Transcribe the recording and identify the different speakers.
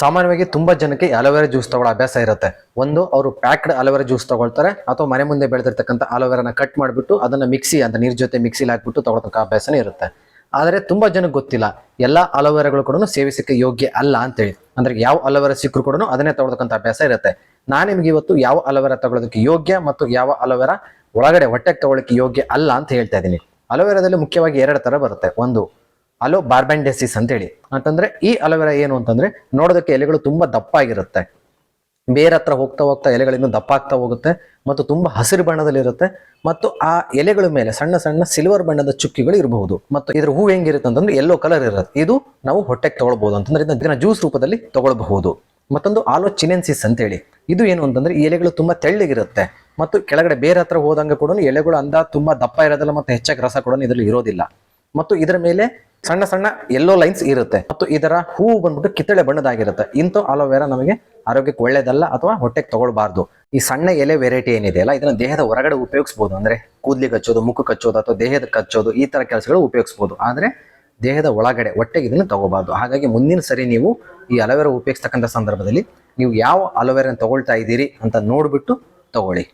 Speaker 1: ಸಾಮಾನ್ಯವಾಗಿ ತುಂಬಾ ಜನಕ್ಕೆ ಅಲೋವೆರಾ ಜ್ಯೂಸ್ ತಗೊಳ್ಳೋ ಅಭ್ಯಾಸ ಇರುತ್ತೆ. ಒಂದು, ಅವರು ಪ್ಯಾಕ್ಡ್ ಅಲೋವೆರಾ ಜ್ಯೂಸ್ ತಗೊಳ್ತಾರೆ, ಅಥವಾ ಮನೆ ಮುಂದೆ ಬೆಳೆದಿರ್ತಕ್ಕಂಥ ಅಲೋವೆರಾನ ಕಟ್ ಮಾಡಿಬಿಟ್ಟು ಅದನ್ನ ಮಿಕ್ಸಿ ಅಂತ ನೀರ್ ಜೊತೆ ಮಿಕ್ಸಿಲಿ ಹಾಕ್ಬಿಟ್ಟು ತಗೊಳ್ತಕ್ಕ ಅಭ್ಯಾಸನೇ ಇರುತ್ತೆ. ಆದರೆ ತುಂಬಾ ಜನಕ್ಕೆ ಗೊತ್ತಿಲ್ಲ, ಎಲ್ಲ ಅಲೋವೆರಾಗಳು ಕೂಡ ಸೇವಿಸಕ್ಕೆ ಯೋಗ್ಯ ಅಲ್ಲ ಅಂತೇಳಿ. ಅಂದ್ರೆ ಯಾವ ಅಲೋವೆರಾ ಸಿಕ್ಕರು ಕೂಡ ಅದನ್ನೇ ತಗೊಳ್ತಕ್ಕಂಥ ಅಭ್ಯಾಸ ಇರುತ್ತೆ. ನಾನು ನಿಮ್ಗೆ ಇವತ್ತು ಯಾವ ಅಲೋವೆರಾ ತಗೊಳ್ಳೋದಕ್ಕೆ ಯೋಗ್ಯ ಮತ್ತು ಯಾವ ಅಲೋವೆರಾ ಒಳಗಡೆ ಹೊಟ್ಟೆಗೆ ತಗೊಳ್ಳೋಕೆ ಯೋಗ್ಯ ಅಲ್ಲ ಅಂತ ಹೇಳ್ತಾ ಇದ್ದೀನಿ. ಅಲೋವೆರಾದಲ್ಲಿ ಮುಖ್ಯವಾಗಿ ಎರಡು ತರ ಬರುತ್ತೆ. ಒಂದು ಅಲೋ ಬಾರ್ಬ್ಯಾಂಡೆಸಿಸ್ ಅಂತೇಳಿ. ಅಂತಂದ್ರೆ ಈ ಅಲೋವೆರಾ ಏನು ಅಂತಂದ್ರೆ ನೋಡೋದಕ್ಕೆ ಎಲೆಗಳು ತುಂಬಾ ದಪ್ಪ ಆಗಿರುತ್ತೆ ಬೇರೆ ಹತ್ರ ಹೋಗ್ತಾ ಹೋಗ್ತಾ ಎಲೆಗಳಿಂದ ಇನ್ನೂ ದಪ್ಪ ಆಗ್ತಾ ಹೋಗುತ್ತೆ ಮತ್ತು ತುಂಬಾ ಹಸಿರು ಬಣ್ಣದಲ್ಲಿರುತ್ತೆ ಮತ್ತು ಆ ಎಲೆಗಳ ಮೇಲೆ ಸಣ್ಣ ಸಣ್ಣ ಸಿಲ್ವರ್ ಬಣ್ಣದ ಚುಕ್ಕಿಗಳು ಇರಬಹುದು. ಮತ್ತು ಇದ್ರ ಹೂ ಹೆಂಗಿರುತ್ತೆ ಅಂತಂದ್ರೆ ಎಲ್ಲೋ ಕಲರ್ ಇರುತ್ತೆ. ಇದು ನಾವು ಹೊಟ್ಟೆಗೆ ತಗೊಳ್ಬಹುದು ಅಂತಂದ್ರೆ ಇದನ್ನ ಜ್ಯೂಸ್ ರೂಪದಲ್ಲಿ ತಗೊಳ್ಬಹುದು. ಮತ್ತೊಂದು ಆಲೋ ಚಿನೆನ್ಸಿಸ್ ಅಂತೇಳಿ. ಇದು ಏನು ಅಂತಂದ್ರೆ ಈ ಎಲೆಗಳು ತುಂಬಾ ತೆಳ್ಳಗಿರುತ್ತೆ. ಮತ್ತು ಕೆಳಗಡೆ ಬೇರೆ ಹತ್ರ ಹೋದಂಗೆ ಕೂಡ ಎಲೆಗಳು ಅಂದ ತುಂಬಾ ದಪ್ಪ ಇರೋದಿಲ್ಲ ಮತ್ತು ಹೆಚ್ಚಾಗಿ ರಸ ಕೂಡ ಇದರಲ್ಲಿ ಇರೋದಿಲ್ಲ. ಮತ್ತು ಇದರ ಮೇಲೆ ಸಣ್ಣ ಸಣ್ಣ ಎಲ್ಲೋ ಲೈನ್ಸ್ ಇರುತ್ತೆ. ಮತ್ತು ಇದರ ಹೂವು ಬಂದ್ಬಿಟ್ಟು ಕಿತ್ತಳೆ ಬಣ್ಣದಾಗಿರುತ್ತೆ. ಇಂಥ ಅಲೋವೆರಾ ನಮಗೆ ಆರೋಗ್ಯಕ್ಕೆ ಒಳ್ಳೇದಲ್ಲ ಅಥವಾ ಹೊಟ್ಟೆಗೆ ತಗೊಳ್ಬಾರ್ದು. ಈ ಸಣ್ಣ ಎಲೆ ವೆರೈಟಿ ಏನಿದೆಯಲ್ಲ ಇದನ್ನ ದೇಹದ ಹೊರಗಡೆ ಉಪಯೋಗಿಸಬಹುದು ಅಂದ್ರೆ ಕೂದಲಿಗೆ ಹಚ್ಚೋದು ಮುಖ ಕಚ್ಚೋದು ಅಥವಾ ದೇಹದ ಕಚ್ಚೋದು, ಈ ತರ ಕೆಲಸಗಳು ಉಪಯೋಗಿಸಬಹುದು ಆದ್ರೆ ದೇಹದ ಒಳಗಡೆ ಹೊಟ್ಟೆಗೆ ಇದನ್ನು ತಗೋಬಾರ್ದು ಹಾಗಾಗಿ ಮುಂದಿನ ಸರಿ ನೀವು ಈ ಅಲೋವೆರಾ ಉಪಯೋಗಿಸ್ತಕ್ಕಂಥ ಸಂದರ್ಭದಲ್ಲಿ ನೀವು ಯಾವ ಅಲೋವೆರಾ ತಗೊಳ್ತಾ ಇದ್ದೀರಿ ಅಂತ ನೋಡ್ಬಿಟ್ಟು ತಗೊಳ್ಳಿ.